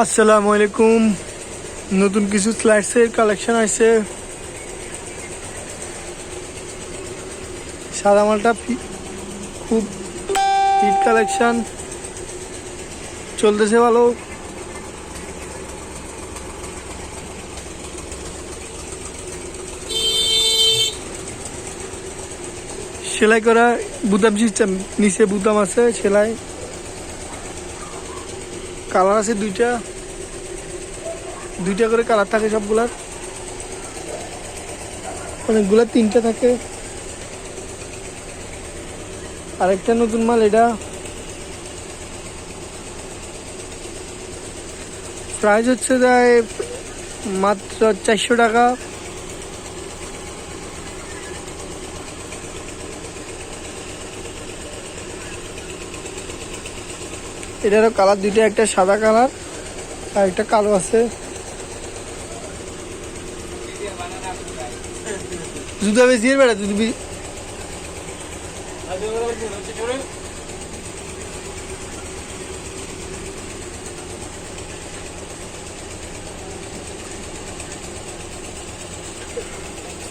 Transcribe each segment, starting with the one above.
আসসালামু আলাইকুম। নতুন কিছু স্লাইডসের কালেকশন আছে। সাদা মালটা খুব হিট কালেকশন চলতেছে ভালো। সেলাই করা বুতাম সিস্টেম নিচে বুতাম আছে সেলাই। কালার আছে দুইটা। দুইটা করে কালার থাকে সবগুলার। অনেকগুলা তিনটা থাকে। আরেকটা নতুন মাল এটা। প্রাইস হচ্ছে যায় মাত্র চারশো টাকা। এটারও কালার, দুইটা একটা সাদা কালার আর একটা কালো আছে। জুতা বেড়া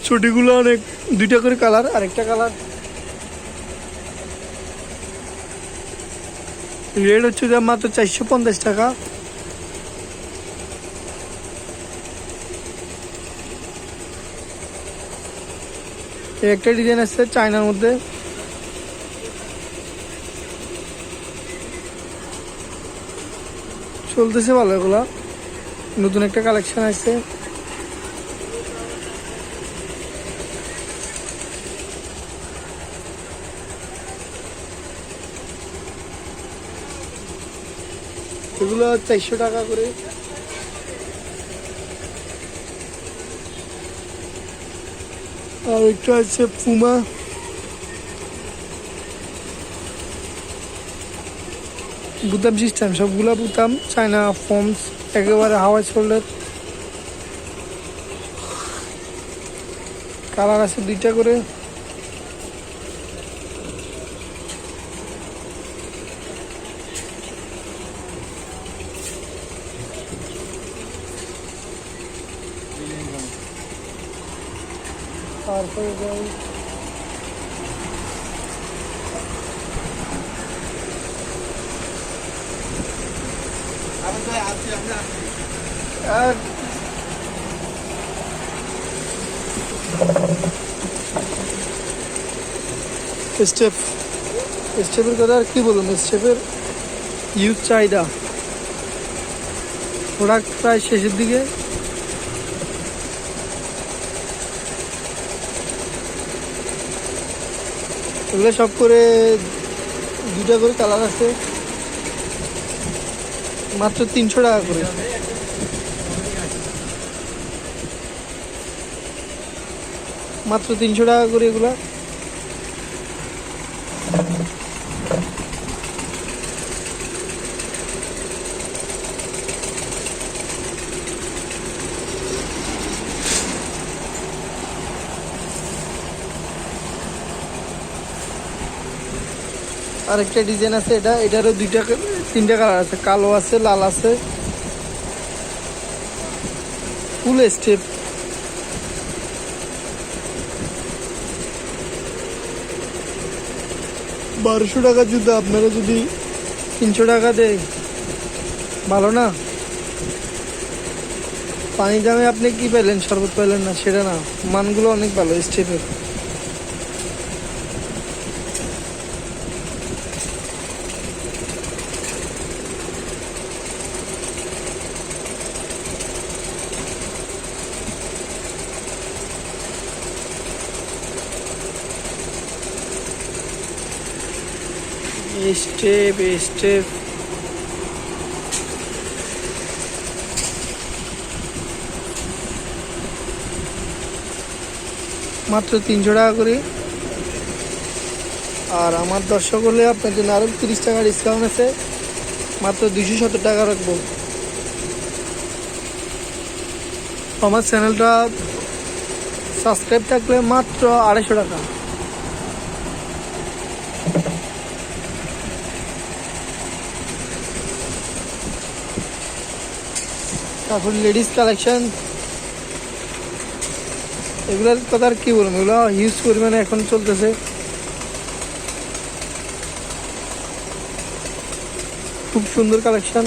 ছোটিগুলো অনেক, দুইটা করে কালার, আরেকটা কালার। রেট হচ্ছে মাত্র চারশো পঞ্চাশ টাকা। একটা ডিজাইন আছে চায়নার মধ্যে। চলতেছে ভালো এগুলা। নতুন একটা কালেকশন আছে। এগুলো চারশো টাকা করে। আর একটা আছে পুমা বুতাম সিস্টেম সবগুলা বুতাম চায়না ফর্মস একেবারে হাওয়া শোল্ডার কালার আছে দুইটা করে। তারপরে যাই আর স্টেপ, স্টেপের কথা আর কি বলুন স্টেপের ইউজ চাহিদা। প্রোডাক্ট প্রায় শেষের দিকে এগুলো সব করে দুটা করে কালার আছে। মাত্র তিনশো টাকা করে। মাত্র তিনশো টাকা করে এগুলা। আরেকটা ডিজাইন আছে এটা এটারও দুইটা তিনটা কালার আছে কালো আছে লাল আছে। ফুল স্টেপ বারোশো টাকা জুতো আপনারা যদি তিনশো টাকা দেয় ভালো না? পানি দামে আপনি কি পেলেন শরবত পেলেন না সেটা না। মানগুলো অনেক ভালো স্টেপের স্টেপ স্টেপ মাত্র তিনশো টাকা করে। আর আমার দর্শক হলে আপনার জন্য আরও তিরিশ টাকা ডিসকাউন্ট আছে। মাত্র দুশো সত্তর টাকা রাখব। আমার চ্যানেলটা সাবস্ক্রাইব থাকলে মাত্র আড়াইশো টাকা। তারপর লেডিস কালেকশন এগুলোর কথা আর কি বলব? এগুলো হিউজ পরিমাণে এখন চলতেছে। খুব সুন্দর কালেকশন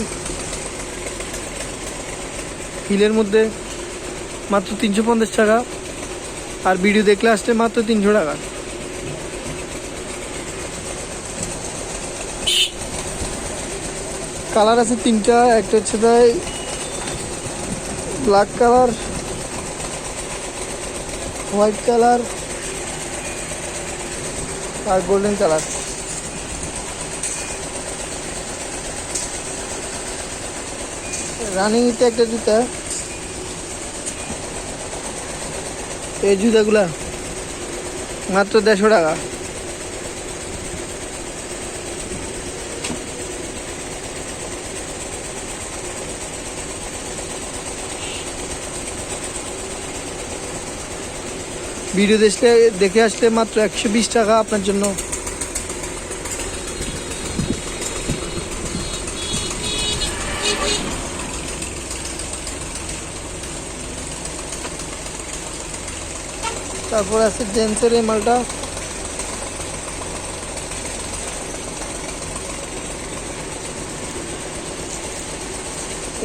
হিলের মধ্যে মাত্র তিনশো পঞ্চাশ টাকা। আর ভিডিও দেখলে আসলে মাত্র তিনশো টাকা। কালার আছে তিনটা, একটা হচ্ছে তাই ব্ল্যাক কালার হোয়াইট কালার আর গোল্ডেন কালার রানিংতে একটা জুতা। এই জুতাগুলা মাত্র দেড়শো টাকা। ভিডিও দেখলে, দেখে আসলে মাত্র একশো বিশ টাকা আপনার জন্য। তারপর আছে জেন্সের এই মালটা।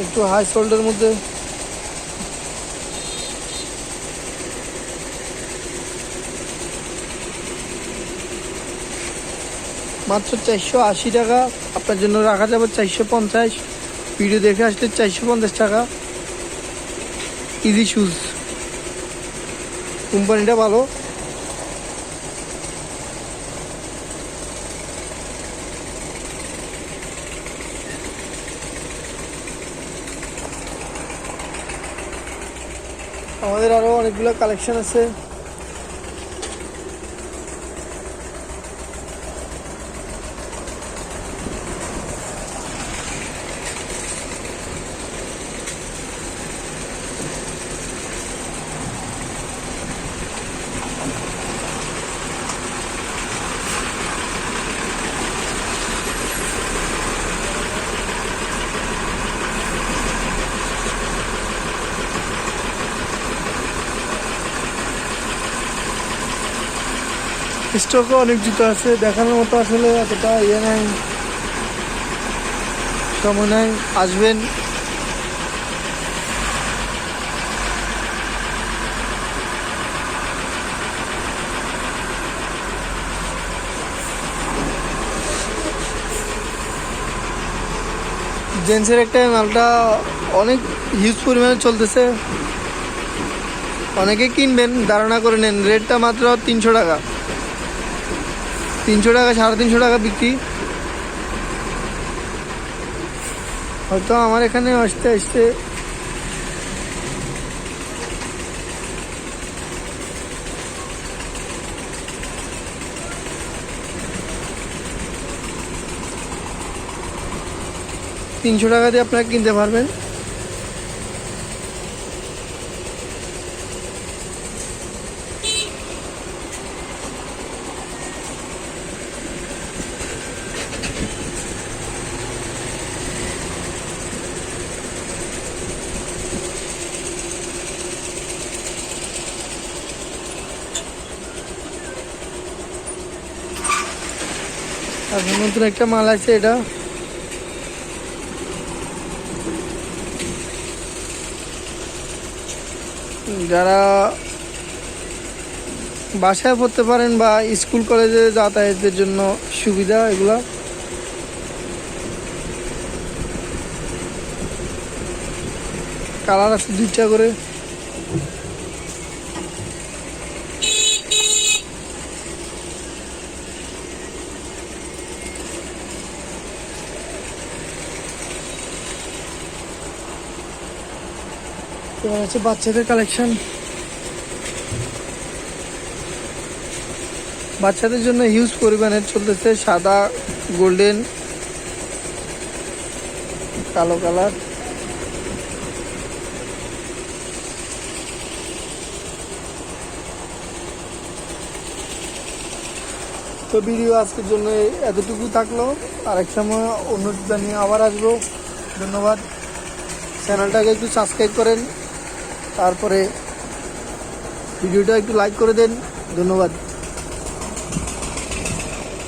একটু হাই শোল্ডের মধ্যে। মাত্র চারশো আশি টাকা। আপনার জন্য রাখা যাবে চারশো পঞ্চাশ। ভিডিও দেখে আসলে চারশো পঞ্চাশ টাকা। ইজি শুজ কোম্পানিটা ভালো। আমাদের আরও অনেকগুলো কালেকশন আছে। স্টকে অনেক জুতো আছে, দেখানোর মতো আসলে এতটা ইয়ে নাই। সময় নাই, আসবেন। জেন্টসের একটা মালটা অনেক হিউজ পরিমাণে চলতেছে। অনেকে কিনবেন, ধারণা করে নেন, রেটটা মাত্র তিনশো টাকা। তিনশো টাকা, সাড়ে তিনশো টাকা বিক্রি। হয়তো আমার এখানে আসতে আসতে তিনশো টাকা দিয়ে আপনারা কিনতে পারবেন। আর নতুন একটা মাল আছে এটা। যারা বাসায় পড়তে পারেন বা স্কুল, কলেজে যাতায়াতের জন্য সুবিধা এগুলা। কালার আছে দুইটা করে। এবার আছে বাচ্চাদের কালেকশন বাচ্চাদের জন্য হিউজ পরিমাণের চলতেছে সাদা গোল্ডেন কালো কালার তো ভিডিও আজকের জন্য এতটুকু থাকল। আরেক সময় অন্য নিয়ে আবার আসব। ধন্যবাদ। চ্যানেলটাকে একটু সাবস্ক্রাইব করেন। তারপরে ভিডিওটা একটু লাইক করে দেন। ধন্যবাদ।